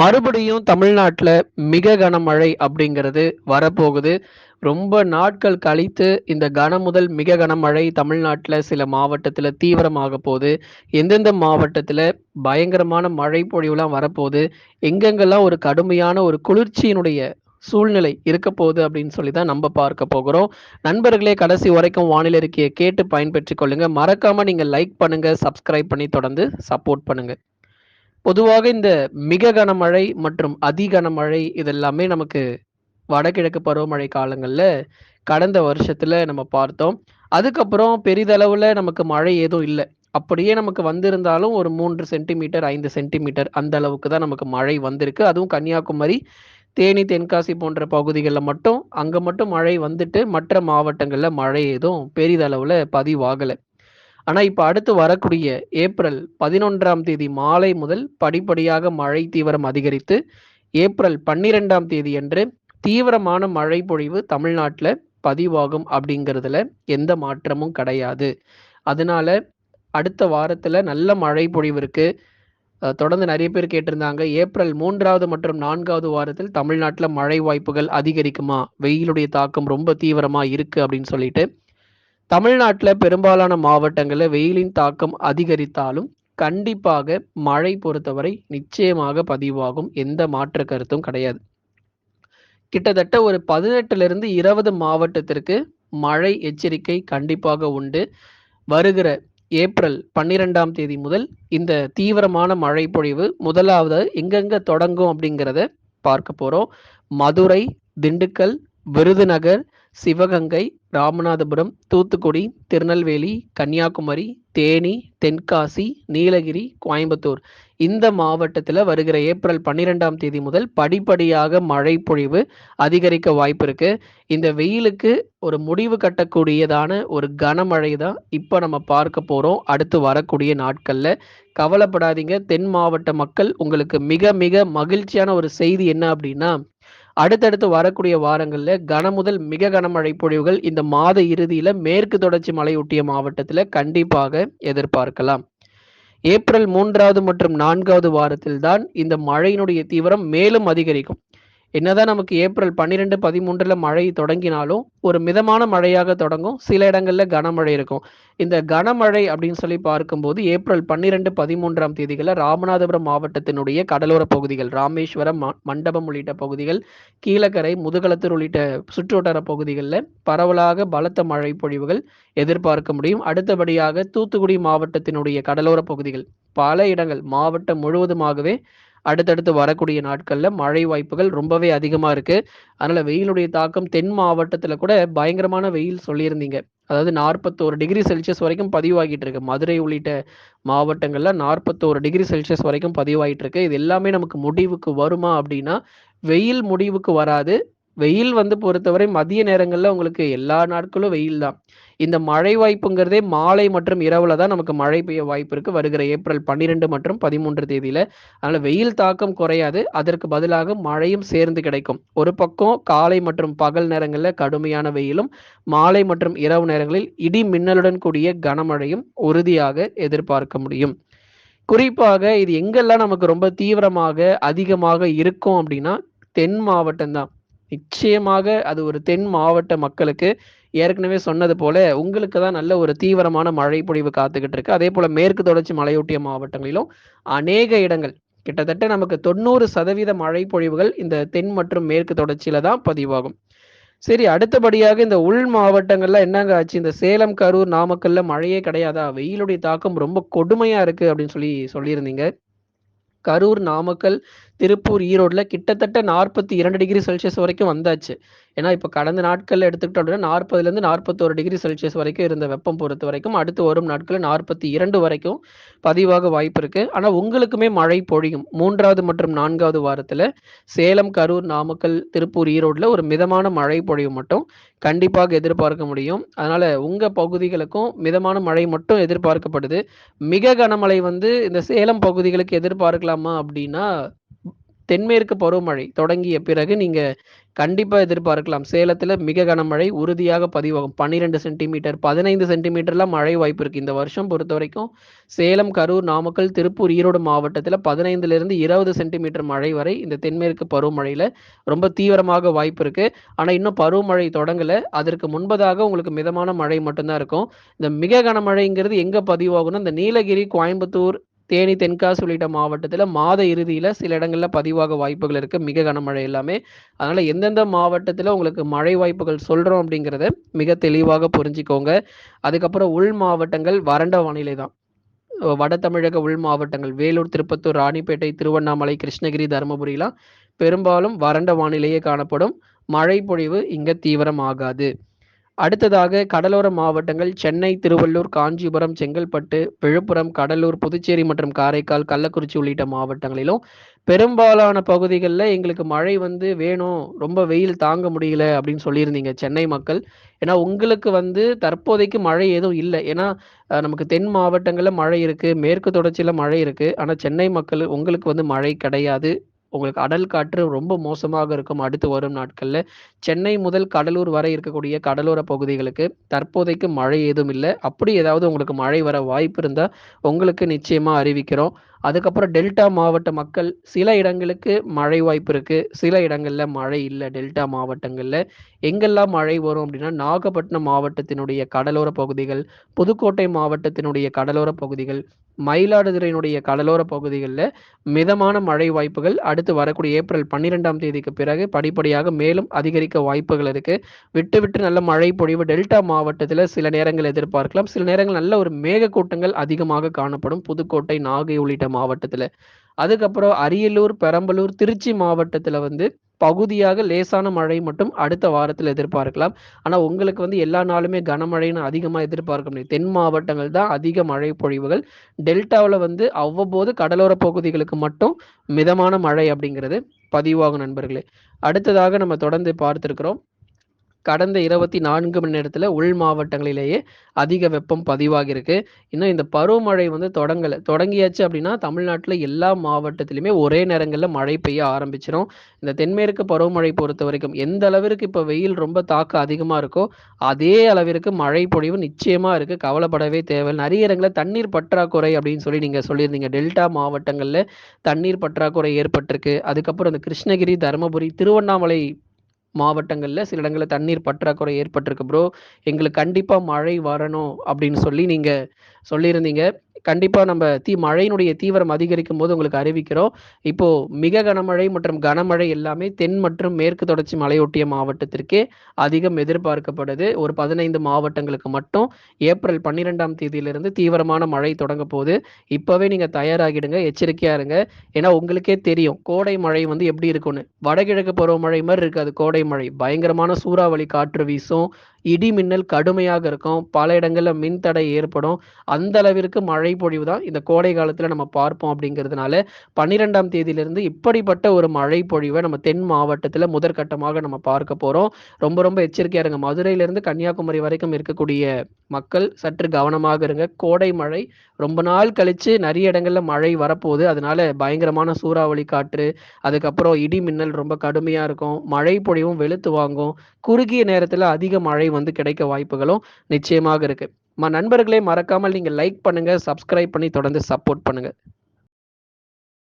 மறுபடியும் தமிழ்நாட்டில் மிக கனமழை அப்படிங்கிறது வரப்போகுது. ரொம்ப நாட்கள் கழித்து இந்த கன முதல் மிக கனமழை தமிழ்நாட்டில் சில மாவட்டத்தில் தீவிரமாக போது. எந்தெந்த மாவட்டத்தில் பயங்கரமான மழை பொழிவுலாம் வரப்போகுது எங்கெங்கெல்லாம் ஒரு கடுமையான ஒரு குளிர்ச்சியினுடைய சூழ்நிலை இருக்க போகுது அப்படின்னு சொல்லி தான் நம்ம பார்க்க போகிறோம். நண்பர்களே கடைசி வரைக்கும் வானிலை அறிக்கைய கேட்டு பயன்பெற்றுக் கொள்ளுங்க. மறக்காம நீங்க லைக் பண்ணுங்க, சப்ஸ்கிரைப் பண்ணி தொடர்ந்து சப்போர்ட் பண்ணுங்க. பொதுவாக இந்த மிக கனமழை மற்றும் அதி கனமழை இதெல்லாமே நமக்கு வடகிழக்கு பருவமழை காலங்களில் கடந்த வருஷத்துல நம்ம பார்த்தோம். அதுக்கப்புறம் பெரிதளவுல நமக்கு மழை ஏதும் இல்லை அப்படியே நமக்கு வந்திருந்தாலும் ஒரு மூன்று சென்டிமீட்டர், ஐந்து சென்டிமீட்டர் அந்த அளவுக்கு தான் நமக்கு மழை வந்திருக்கு. அதுவும் கன்னியாகுமரி, தேனி, தென்காசி போன்ற பகுதிகளில் மட்டும் அங்கே மட்டும் மழை வந்துட்டு மற்ற மாவட்டங்களில் மழை ஏதும் பெரிதளவில் பதிவாகலை ஆனால் இப்போ அடுத்து வரக்கூடிய ஏப்ரல் 11ஆம் தேதி மாலை முதல் படிப்படியாக மழை தீவிரம் அதிகரித்து, ஏப்ரல் பன்னிரெண்டாம் தேதி அன்று தீவிரமான மழை பொழிவு தமிழ்நாட்டில் பதிவாகும் அப்படிங்கிறதுல எந்த மாற்றமும் கிடையாது. அதனால அடுத்த வாரத்தில் நல்ல மழை பொழிவு இருக்குது தொடர்ந்து நிறைய பேர் கேட்டிருந்தாங்க. ஏப்ரல் மூன்றாவது மற்றும் நான்காவது வாரத்தில் தமிழ்நாட்டில் மழை வாய்ப்புகள் அதிகரிக்குமா? வெயிலுடைய தாக்கம் ரொம்ப தீவிரமாக இருக்குது அப்படின்னு சொல்லிட்டு. தமிழ்நாட்டில் பெரும்பாலான மாவட்டங்களில் வெயிலின் தாக்கம் அதிகரித்தாலும், கண்டிப்பாக மழை பொறுத்தவரை நிச்சயமாக பதிவாகும். எந்த மாற்று கருத்தும் கிடையாது. கிட்டத்தட்ட ஒரு 18லிருந்து 20 மாவட்டத்திற்கு மழை எச்சரிக்கை கண்டிப்பாக உண்டு. வருகிற ஏப்ரல் 12ஆம் தேதி முதல் இந்த தீவிரமான மழை பொழிவு முதலாவது எங்கெங்க தொடங்கும் அப்படிங்கிறத பார்க்க போகிறோம் மதுரை, திண்டுக்கல், விருதுநகர், சிவகங்கை, ராமநாதபுரம், தூத்துக்குடி, திருநெல்வேலி, கன்னியாகுமரி, தேனி, தென்காசி, நீலகிரி, கோயம்புத்தூர் இந்த மாவட்டத்தில் வருகிற ஏப்ரல் 12ஆம் தேதி முதல் படிப்படியாக மழை பொழிவு அதிகரிக்க வாய்ப்பு இருக்கு. இந்த வெயிலுக்கு ஒரு முடிவு கட்டக்கூடியதான ஒரு கனமழை தான் இப்போ நம்ம பார்க்க போறோம். அடுத்து வரக்கூடிய நாட்களில் கவலைப்படாதீங்க தென் மாவட்ட மக்கள் உங்களுக்கு மிக மிக மகிழ்ச்சியான ஒரு செய்தி என்ன அப்படின்னா, அடுத்தடுத்து வரக்கூடிய வாரங்களில் கன முதல் மிக கனமழை பொழிவுகள் இந்த மாத இறுதியில மேற்கு தொடர்ச்சி மலையொட்டிய மாவட்டத்துல கண்டிப்பாக எதிர்பார்க்கலாம். ஏப்ரல் மூன்றாவது மற்றும் நான்காவது வாரத்தில் தான் இந்த மழையினுடைய தீவிரம் மேலும் அதிகரிக்கும். என்னதான் நமக்கு ஏப்ரல் 12, 13ல மழை தொடங்கினாலும், ஒரு மிதமான மழையாக தொடங்கும். சில இடங்கள்ல கனமழை இருக்கும். இந்த கனமழை அப்படின்னு சொல்லி பார்க்கும்போது ஏப்ரல் பன்னிரெண்டு பதிமூன்றாம் தேதிகளில் ராமநாதபுரம் மாவட்டத்தினுடைய கடலோர பகுதிகள், ராமேஸ்வரம், ம மண்டபம் உள்ளிட்ட பகுதிகள், கீழக்கரை, முதுகலத்தூர் உள்ளிட்ட சுற்றுவட்டார பகுதிகளில் பரவலாக பலத்த மழை பொழிவுகள் எதிர்பார்க்க முடியும். அடுத்தபடியாக தூத்துக்குடி மாவட்டத்தினுடைய கடலோர பகுதிகள், பல இடங்கள் மாவட்டம் முழுவதுமாகவே அடுத்தடுத்து வரக்கூடிய நாட்கள்ல மழை வாய்ப்புகள் ரொம்பவே அதிகமா இருக்கு. அதனால வெயிலுடைய தாக்கம் தென் மாவட்டத்துல கூட பயங்கரமான வெயில் சொல்லியிருந்தீங்க. அதாவது 41 டிகிரி செல்சியஸ் வரைக்கும் பதிவாகிட்டு இருக்கு. மதுரை உள்ளிட்ட மாவட்டங்கள்ல 41 டிகிரி செல்சியஸ் வரைக்கும் பதிவாகிட்டு இருக்கு. இது எல்லாமே நமக்கு முடிவுக்கு வருமா அப்படின்னா, வெயில் முடிவுக்கு வராது. வெயில் வந்து பொறுத்தவரை மதிய நேரங்களில் உங்களுக்கு எல்லா நாட்களும் வெயில் தான். இந்த மழை வாய்ப்புங்கிறதே மாலை மற்றும் இரவுல தான் நமக்கு மழை பெய்ய வாய்ப்பு இருக்கு. வருகிற ஏப்ரல் 12 மற்றும் 13 தேதியில. அதனால வெயில் தாக்கம் குறையாது. அதற்கு பதிலாக மழையும் சேர்ந்து கிடைக்கும். ஒரு பக்கம் காலை மற்றும் பகல் நேரங்களில் கடுமையான வெயிலும், மாலை மற்றும் இரவு நேரங்களில் இடி மின்னலுடன் கூடிய கனமழையும் உறுதியாக எதிர்பார்க்க முடியும். குறிப்பாக இது எங்கெல்லாம் நமக்கு ரொம்ப தீவிரமாக, அதிகமாக இருக்கும் அப்படின்னா, தென் மாவட்டம் தான். நிச்சயமாக அது ஒரு தென் மாவட்ட மக்களுக்கு ஏற்கனவே சொன்னது போல, உங்களுக்கு தான் நல்ல ஒரு தீவிரமான மழை பொழிவு காத்துக்கிட்டு இருக்கு. அதேபோல மேற்கு தொடர்ச்சி மலையொட்டிய மாவட்டங்களிலும் அநேக இடங்கள் கிட்டத்தட்ட நமக்கு 90% மழை பொழிவுகள் இந்த தென் மற்றும் மேற்கு தொடர்ச்சியில தான் பதிவாகும். சரி அடுத்தபடியாக இந்த உள் மாவட்டங்கள்ல என்னங்க ஆச்சு? இந்த சேலம், கரூர், நாமக்கல்ல மழையே கிடையாதா? வெயிலுடைய தாக்கம் ரொம்ப கொடுமையா இருக்கு அப்படின்னு சொல்லி சொல்லியிருந்தீங்க. கரூர், நாமக்கல், திருப்பூர், ஈரோடில் கிட்டத்தட்ட 42 டிகிரி செல்சியஸ் வரைக்கும் வந்தாச்சு. ஏன்னா இப்போ கடந்த நாட்களில் எடுத்துக்கிட்டோம் அப்படின்னா 40லிருந்து 41 டிகிரி செல்சியஸ் வரைக்கும் இருந்த வெப்பம் பொறுத்த வரைக்கும் அடுத்து வரும் நாட்களில் நாற்பத்தி இரண்டு வரைக்கும் பதிவாக வாய்ப்பு இருக்கு. ஆனால் உங்களுக்குமே மழை பொழியும். மூன்றாவது மற்றும் நான்காவது வாரத்தில் சேலம், கரூர், நாமக்கல், திருப்பூர், ஈரோடில் ஒரு மிதமான மழை பொழிவு மட்டும் கண்டிப்பாக எதிர்பார்க்க முடியும். அதனால உங்கள் பகுதிகளுக்கும் மிதமான மழை மட்டும் எதிர்பார்க்கப்படுது. மிக கனமழை வந்து இந்த சேலம் பகுதிகளுக்கு எதிர்பார்க்கலாமா அப்படின்னா, தென்மேற்கு பருவமழை தொடங்கிய பிறகு நீங்க கண்டிப்பா எதிர்பார்க்கலாம். சேலத்துல மிக கனமழை உறுதியாக பதிவாகும். 12 சென்டிமீட்டர், 15 சென்டிமீட்டர்லாம் மழை வாய்ப்பு இருக்கு. இந்த வருஷம் பொறுத்த வரைக்கும் சேலம், கரூர், நாமக்கல், திருப்பூர், ஈரோடு மாவட்டத்துல 15லிருந்து 20 சென்டிமீட்டர் மழை வரை இந்த தென்மேற்கு பருவமழையில ரொம்ப தீவிரமாக வாய்ப்பு இருக்கு. ஆனா இன்னும் பருவமழை தொடங்கல. அதற்கு முன்பதாக உங்களுக்கு மிதமான மழை மட்டும்தான் இருக்கும். இந்த மிக கனமழைங்கிறது எங்க பதிவாகும்னா, இந்த நீலகிரி, கோயம்புத்தூர், தேனி, தென்காசி உள்ளிட்ட மாவட்டத்தில் மாத இறுதியில் சில இடங்களில் பதிவாக வாய்ப்புகள் இருக்குது மிக கனமழை எல்லாமே. அதனால் எந்தெந்த மாவட்டத்தில் உங்களுக்கு மழை வாய்ப்புகள் சொல்கிறோம் அப்படிங்கிறத மிக தெளிவாக புரிஞ்சுக்கோங்க. அதுக்கப்புறம் உள் மாவட்டங்கள் வறண்ட வானிலை தான். வட தமிழக உள் மாவட்டங்கள் வேலூர், திருப்பத்தூர், ராணிப்பேட்டை, திருவண்ணாமலை, கிருஷ்ணகிரி, தருமபுரியெலாம் பெரும்பாலும் வறண்ட வானிலையே காணப்படும். மழை பொழிவு தீவிரம் தீவிரமாகாது. அடுத்ததாக கடலோர மாவட்டங்கள் சென்னை, திருவள்ளூர், காஞ்சிபுரம், செங்கல்பட்டு, விழுப்புரம், கடலூர், புதுச்சேரி மற்றும் காரைக்கால், கள்ளக்குறிச்சி உள்ளிட்ட மாவட்டங்களிலும் பெரும்பாலான பகுதிகளில் எங்களுக்கு மழை வந்து வேணும். ரொம்ப வெயில் தாங்க முடியல அப்படின்னு சொல்லியிருந்தீங்க சென்னை மக்கள். ஏன்னா உங்களுக்கு வந்து தற்போதைக்கு மழை எதுவும் இல்லை ஏன்னா நமக்கு தென் மாவட்டங்களில் மழை இருக்குது மேற்கு தொடர்ச்சியில் மழை இருக்குது ஆனால் சென்னை மக்கள் உங்களுக்கு வந்து மழை கிடையாது. உங்களுக்கு அடல் காற்று ரொம்ப மோசமாக இருக்கும் அடுத்து வரும் நாட்கள்ல. சென்னை முதல் கடலூர் வரை இருக்கக்கூடிய கடலோர பகுதிகளுக்கு தற்போதைக்கு மழை ஏதும் இல்லை அப்படி ஏதாவது உங்களுக்கு மழை வர வாய்ப்பு இருந்தால் உங்களுக்கு நிச்சயமா அறிவிக்கிறோம். அதுக்கப்புறம் டெல்டா மாவட்ட மக்கள் சில இடங்களுக்கு மழை வாய்ப்பு இருக்கு. சில இடங்கள்ல மழை இல்லை டெல்டா மாவட்டங்கள்ல. எங்கெல்லாம் மழை வரும் அப்படின்னா, நாகப்பட்டினம் மாவட்டத்தினுடைய கடலோர பகுதிகள், புதுக்கோட்டை மாவட்டத்தினுடைய கடலோர பகுதிகள், மயிலாடுதுறையினுடைய கடலோர பகுதிகளில் மிதமான மழை வாய்ப்புகள் அடுத்து வரக்கூடிய ஏப்ரல் 12ஆம் தேதிக்கு பிறகு படிப்படியாக மேலும் அதிகரிக்க வாய்ப்புகள் இருக்கு. விட்டு விட்டு நல்ல மழை பொழிவு டெல்டா மாவட்டத்தில் சில நேரங்கள் எதிர்பார்க்கலாம். சில நேரங்கள் நல்ல ஒரு மேகக்கூட்டங்கள் அதிகமாக காணப்படும். புதுக்கோட்டை, நாகை உள்ளிட்ட மாவட்டத்துல. அதுக்கப்புறம் அரியலூர், பெரம்பலூர், திருச்சி மாவட்டத்துல வந்து பகுதியாக லேசான மழை மட்டும் அடுத்த வாரத்தில் எதிர்பார்க்கலாம். ஆனால் உங்களுக்கு வந்து எல்லா நாளுமே கனமழைன்னு அதிகமாக எதிர்பார்க்க முடியும் தென் மாவட்டங்கள் தான் அதிக மழை பொழிவுகள். டெல்டாவில் வந்து அவ்வப்போது கடலோர பகுதிகளுக்கு மட்டும் மிதமான மழை அப்படிங்கிறது பதிவாகும் நண்பர்களே. அடுத்ததாக நம்ம தொடர்ந்து பார்த்துருக்குறோம் கடந்த 24 மணி நேரத்தில் உள் மாவட்டங்களிலேயே அதிக வெப்பம் பதிவாகியிருக்கு. இன்னும் இந்த பருவமழை வந்து தொடங்கலை தொடங்கியாச்சு அப்படின்னா தமிழ்நாட்டில் எல்லா மாவட்டத்திலுமே ஒரே நேரங்களில் மழை பெய்ய ஆரம்பிச்சிடும் இந்த தென்மேற்கு பருவமழை பொறுத்த வரைக்கும் எந்த அளவிற்கு இப்போ வெயில் ரொம்ப தாக்கம் அதிகமாக இருக்கோ, அதே அளவிற்கு மழை பொழிவு நிச்சயமாக இருக்குது கவலைப்படவே தேவை நிறைய இடங்களில் தண்ணீர் பற்றாக்குறை அப்படின்னு சொல்லி நீங்கள் சொல்லியிருந்தீங்க. டெல்டா மாவட்டங்களில் தண்ணீர் பற்றாக்குறை ஏற்பட்டிருக்கு. அதுக்கப்புறம் இந்த கிருஷ்ணகிரி, தருமபுரி, திருவண்ணாமலை மாவட்டங்களில் சில இடங்களில் தண்ணீர் பற்றாக்குறை ஏற்பட்டிருக்கு ப்ரோ. எங்களுக்கு கண்டிப்பாக மழை வரணும் அப்படின்னு சொல்லி நீங்கள் சொல்லியிருந்தீங்க. கண்டிப்பாக நம்ம தீ மழையினுடைய தீவிரம் அதிகரிக்கும் போது உங்களுக்கு அறிவிக்கிறோம். இப்போ மிக கனமழை மற்றும் கனமழை எல்லாமே தென் மற்றும் மேற்கு தொடர்ச்சி மலையொட்டிய மாவட்டத்திற்கே அதிகம் எதிர்பார்க்கப்படுது. ஒரு 15 மாவட்டங்களுக்கு மட்டும் ஏப்ரல் 12ஆம் தேதியிலிருந்து தீவிரமான மழை தொடங்க போகுது. இப்போவே நீங்கள் தயாராகிடுங்க. எச்சரிக்கையா இருங்க. ஏன்னா உங்களுக்கே தெரியும். கோடை மழை வந்து எப்படி இருக்கும்னு. வடகிழக்கு பருவமழை மாதிரி இருக்காது கோடை மழை. பயங்கரமான சூறாவளி காற்று வீசும். இடி, மின்னல் கடுமையாக இருக்கும். பல இடங்களில் மின்தடை ஏற்படும். அந்த அளவிற்கு மழை பொழிவு தான் இந்த கோடை காலத்தில் நம்ம பார்ப்போம் அப்படிங்கிறதுனால 12ஆம் தேதியிலிருந்து இப்படிப்பட்ட ஒரு மழை பொழிவை நம்ம தென் மாவட்டத்தில் முதற்கட்டமாக நம்ம பார்க்க போகிறோம் ரொம்ப ரொம்ப எச்சரிக்கையாக இருங்க. மதுரையிலிருந்து கன்னியாகுமரி வரைக்கும் இருக்கக்கூடிய மக்கள் சற்று கவனமாக இருங்க. கோடை மழை ரொம்ப நாள் கழிச்சு நிறைய இடங்கள்ல மழை வரப்போகுது. அதனால பயங்கரமான சூறாவளி காற்று, அதுக்கப்புறம் இடி, மின்னல் ரொம்ப கடுமையா இருக்கும். மழை பொழிவும் வெளுத்து வாங்கும். குறுகிய நேரத்துல அதிக மழை வந்து கிடைக்க வாய்ப்புகளும் நிச்சயமாக இருக்கு. ம நண்பர்களே மறக்காமல் நீங்க லைக் பண்ணுங்க, சப்ஸ்கிரைப் பண்ணி தொடர்ந்து சப்போர்ட் பண்ணுங்க.